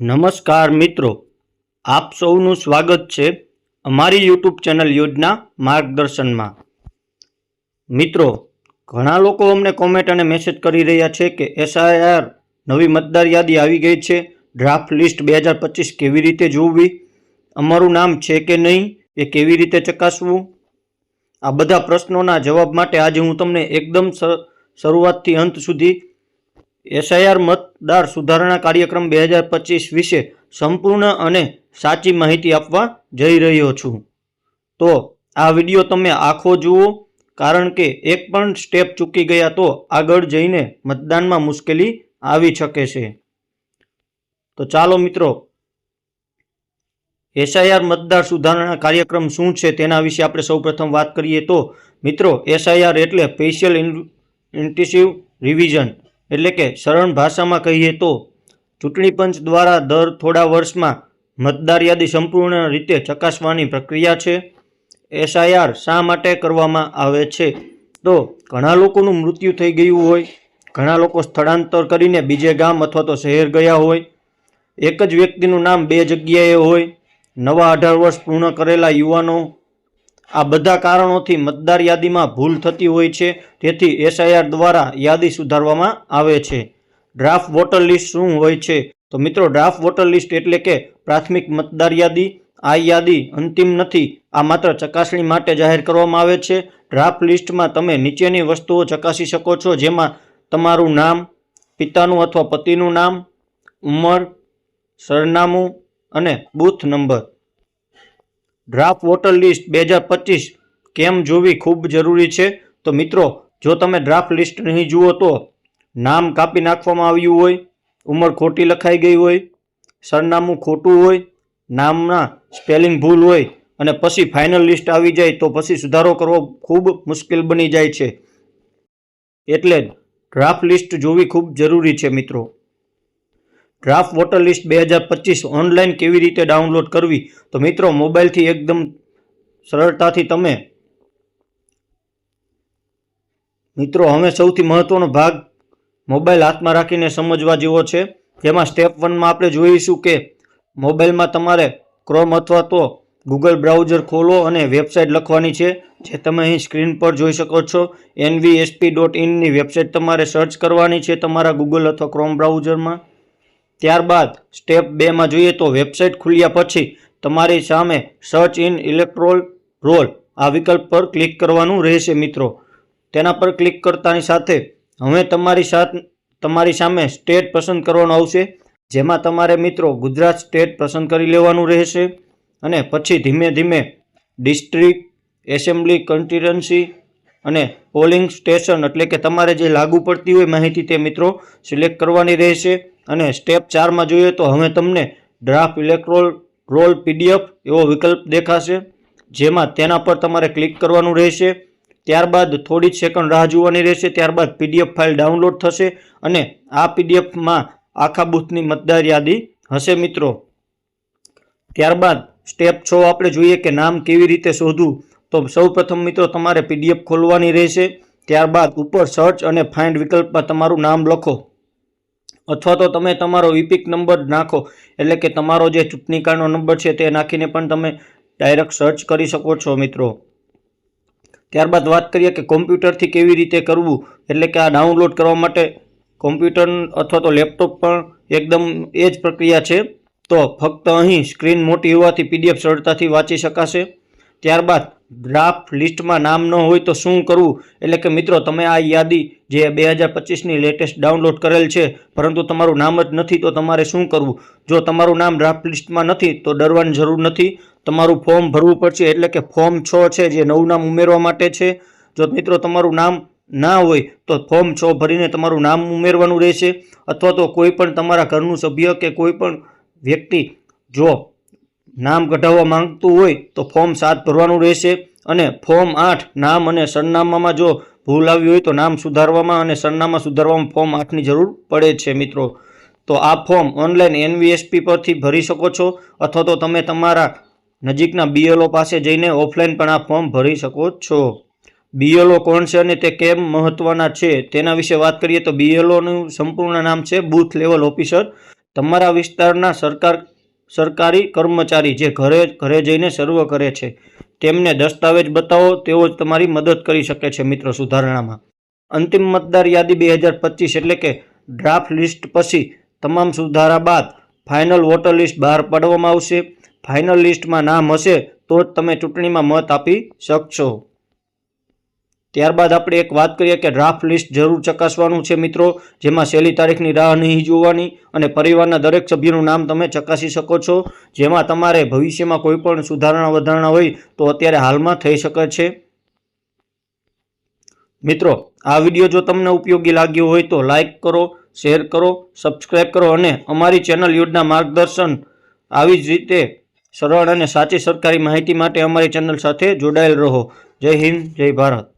નમસ્કાર મિત્રો, આપ સૌનું સ્વાગત છે અમારી યુટ્યુબ ચેનલ યોજના માર્ગદર્શનમાં. મિત્રો, ઘણા લોકો અમને કોમેન્ટ અને મેસેજ કરી રહ્યા છે કે એસઆઈઆર નવી મતદાર યાદી આવી ગઈ છે. ડ્રાફ્ટ લિસ્ટ બે હજાર પચીસ કેવી રીતે જોવી? અમારું નામ છે કે નહીં? એ કેવી રીતે ચકાસવું? આ બધા પ્રશ્નોના જવાબ માટે આજે હું તમને એકદમ શરૂઆતથી અંત સુધી એસઆઈઆર મતદાર સુધારણા કાર્યક્રમ બે હજાર પચીસ વિશે સંપૂર્ણ અને સાચી માહિતી આપવા જઈ રહ્યો છું. તો આ વીડિયો તમે આખો જુઓ, કારણ કે એક પણ સ્ટેપ ચૂકી ગયા તો આગળ જઈને મતદાનમાં મુશ્કેલી આવી શકે છે. તો ચાલો મિત્રો, એસઆઈઆર મતદાર સુધારણા કાર્યક્રમ શું છે તેના વિશે આપણે સૌપ્રથમ વાત કરીએ તો, મિત્રો, એસઆઈઆર એટલે સ્પેશિયલ ઇન્ટેન્સિવ રિવિઝન એટલે કે સરળ ભાષામાં કહીએ તો ચૂંટણી પંચ દ્વારા દર થોડા વર્ષમાં મતદાર યાદી સંપૂર્ણ રીતે ચકાસવાની પ્રક્રિયા છે. એસઆઈઆર શા માટે કરવામાં આવે છે? તો ઘણા લોકોનું મૃત્યુ થઈ ગયું હોય, ઘણા લોકો સ્થળાંતર કરીને બીજે ગામ અથવા તો શહેર ગયા હોય, એક જ વ્યક્તિનું નામ બે જગ્યાએ હોય, નવા અઢાર વર્ષ પૂર્ણ કરેલા યુવાનો આ બધા કારણોથી મતદાર યાદીમાં ભૂલ થતી હોય છે. તેથી એસઆઈઆર દ્વારા યાદી સુધારવામાં આવે છે. ડ્રાફ્ટ વોટર લિસ્ટ શું હોય છે? તો મિત્રો, ડ્રાફ્ટ વોટર લિસ્ટ એટલે કે પ્રાથમિક મતદાર યાદી. આ યાદી અંતિમ નથી. આ માત્ર ચકાસણી માટે જાહેર કરવામાં આવે છે. ડ્રાફ્ટ લિસ્ટમાં તમે નીચેની વસ્તુઓ ચકાસી શકો છો, જેમાં તમારું નામ, પિતાનું અથવા પતિનું નામ, ઉંમર, સરનામું અને booth number. Draft voter list બે હજાર પચીસ કેમ જોવી ખૂબ જરૂરી છે? તો મિત્રો, જો તમે ડ્રાફ્ટ લિસ્ટ નહીં જુઓ તો નામ કાપી નાખવામાં આવ્યું હોય, ઉંમર ખોટી લખાઈ ગઈ હોય, સરનામું ખોટું હોય, નામના સ્પેલિંગ ભૂલ હોય અને પછી ફાઇનલ લિસ્ટ આવી જાય તો પછી સુધારો કરવો ખૂબ મુશ્કેલ બની જાય છે. એટલે ડ્રાફ્ટ લિસ્ટ જોવી ખૂબ જરૂરી છે મિત્રો. ડ્રાફ્ટ વોટર લિસ્ટ બે હજાર પચીસ ઓનલાઈન કેવી રીતે ડાઉનલોડ કરવી? તો મિત્રો, મોબાઈલથી એકદમ સરળતાથી તમે મિત્રો, હવે સૌથી મહત્વનો ભાગ મોબાઈલ હાથમાં રાખીને સમજવા જેવો છે. જેમાં સ્ટેપ વનમાં આપણે જોઈશું કે મોબાઈલમાં તમારે ક્રોમ અથવા તો ગૂગલ બ્રાઉઝર ખોલો અને વેબસાઇટ લખવાની છે, જે તમે અહીં સ્ક્રીન પર જોઈ શકો છો. એનવીએસપી ડોટ ઇનની વેબસાઇટ તમારે સર્ચ કરવાની છે તમારા ગૂગલ અથવા ક્રોમ બ્રાઉઝરમાં ત્યારબાદ સ્ટેપ બેમાં જોઈએ તો વેબસાઇટ ખુલ્યા પછી તમારી સામે સર્ચ ઇન ઇલેક્ટ્રોલ રોલ આ વિકલ્પ પર ક્લિક કરવાનું રહેશે, મિત્રો. તેના પર ક્લિક કરતાની સાથે હવે તમારી સાથ, તમારી સામે સ્ટેટ પસંદ કરવાનું આવશે, જેમાં તમારે, મિત્રો, ગુજરાત સ્ટેટ પસંદ કરી લેવાનું રહેશે. અને પછી ધીમે ધીમે ડિસ્ટ્રિક્ટ એસેમ્બલી કન્સ્ટિટ્યુન્સી અને પોલિંગ સ્ટેશન એટલે કે તમારે જે લાગુ પડતી હોય માહિતી તે મિત્રો સિલેક્ટ કરવાની રહેશે. અને સ્ટેપ ચારમાં જોઈએ તો હવે તમને ડ્રાફ્ટ ઇલેક્ટ્રોલ રોલ પીડીએફ એવો વિકલ્પ દેખાશે, જેમાં તેના પર તમારે ક્લિક કરવાનું રહેશે. ત્યારબાદ થોડી સેકન્ડ રાહ જોવાની રહેશે, ત્યારબાદ પીડીએફ ફાઇલ ડાઉનલોડ થશે અને આ પીડીએફમાં આખા બૂથની મતદાર યાદી હશે મિત્રો. ત્યારબાદ સ્ટેપ છ આપણે જોઈએ કે નામ કેવી રીતે શોધવું. તો સૌ પ્રથમ મિત્રો તમારે પીડીએફ ખોલવાની રહેશે. ત્યારબાદ ઉપર સર્ચ અને ફાઇન્ડ વિકલ્પમાં તમારું નામ લખો. અથવા તો તમે તમારો ઇપિક નંબર નાખો. એટલે કે તમારો જે ચૂંટણી કાર્ડનો નંબર છે તે નાખીને પણ તમે ડાયરેક્ટ સર્ચ કરી શકો છો મિત્રો. ત્યારબાદ વાત કરીએ કે કોમ્પ્યુટરથી કેવી રીતે કરવું. એટલે કે આ ડાઉનલોડ કરવા માટે કોમ્પ્યુટર અથવા તો લેપટોપ પણ એકદમ એ જ પ્રક્રિયા છે. તો ફક્ત અહીં સ્ક્રીન મોટી હોવાથી પીડીએફ સરળતાથી વાંચી શકાશે. ત્યારબાદ ડ્રાફ્ટ લિસ્ટમાં નામ ન હોય તો શું કરવું? એટલે કે મિત્રો, તમે આ યાદી જે બે હજાર પચીસની લેટેસ્ટ ડાઉનલોડ કરેલ છે, પરંતુ તમારું નામ જ નથી, તો તમારે શું કરવું? જો તમારું નામ ડ્રાફ્ટ લિસ્ટમાં નથી, તો ડરવાની જરૂર નથી. તમારું ફોર્મ ભરવું પડશે, એટલે કે ફોર્મ છ છે જે નવું નામ ઉમેરવા માટે છે. જો મિત્રો, તમારું નામ ના હોય, તો ફોર્મ છ ભરીને તમારું નામ ઉમેરવાનું રહેશે. અથવા તો કોઈ પણ તમારા ઘરનું સભ્ય કે કોઈ પણ વ્યક્તિ, જો નામ કઢાવવા માંગતું હોય તો ફોર્મ સાત ભરવાનું રહેશે અને ફોર્મ આઠ નામ અને સરનામામાં જો ભૂલ આવી હોય તો નામ સુધારવામાં અને સરનામા સુધારવામાં ફોર્મ આઠની જરૂર પડે છે, મિત્રો. તો આ ફોર્મ ઓનલાઈન એનવીએસપી પરથી ભરી શકો છો અથવા તો તમે તમારા નજીકના બીએલઓ પાસે જઈને ઓફલાઈન પણ આ ફોર્મ ભરી શકો છો. બીએલઓ કોણ છે અને તે કેમ મહત્વના છે તેના વિશે વાત કરીએ તો બીએલઓનું સંપૂર્ણ નામ છે બૂથ લેવલ ઓફિસર. તમારા વિસ્તારના સરકાર સરકારી કર્મચારી જે ઘરે ઘરે જઈને સર્વ કરે છે, તેમને દસ્તાવેજ બતાવો, તેઓ જ તમારી મદદ કરી શકે છે મિત્રો સુધારણામાં. અંતિમ મતદાર યાદી બે હજાર પચીસ એટલે કે ડ્રાફ્ટ લિસ્ટ પછી તમામ સુધારા બાદ ફાઇનલ વોટર લિસ્ટ બહાર પાડવામાં આવશે. ફાઇનલ લિસ્ટમાં નામ હશે તો જ તમે ચૂંટણીમાં મત આપી શકશો. ત્યારબાદ આપણે એક વાત કરીએ કે ડ્રાફ્ટ લિસ્ટ જરૂર ચકાસવાનું છે મિત્રો, જેમાં છેલ્લી તારીખની રાહ નહીં જોવાની અને પરિવારના દરેક સભ્યનું નામ તમે ચકાસી શકો છો. જેમાં તમારે ભવિષ્યમાં કોઈપણ સુધારણા વધારણા હોય તો અત્યારે હાલમાં થઈ શકે છે. મિત્રો, આ વીડિયો જો તમને ઉપયોગી લાગ્યો હોય તો લાઈક કરો, શેર કરો સબસ્ક્રાઈબ કરો અને અમારી ચેનલ યોજના માર્ગદર્શન આવી જ રીતે સરળ અને સાચી સરકારી માહિતી માટે અમારી ચેનલ સાથે જોડાયેલ રહો. જય હિન્દ, જય ભારત.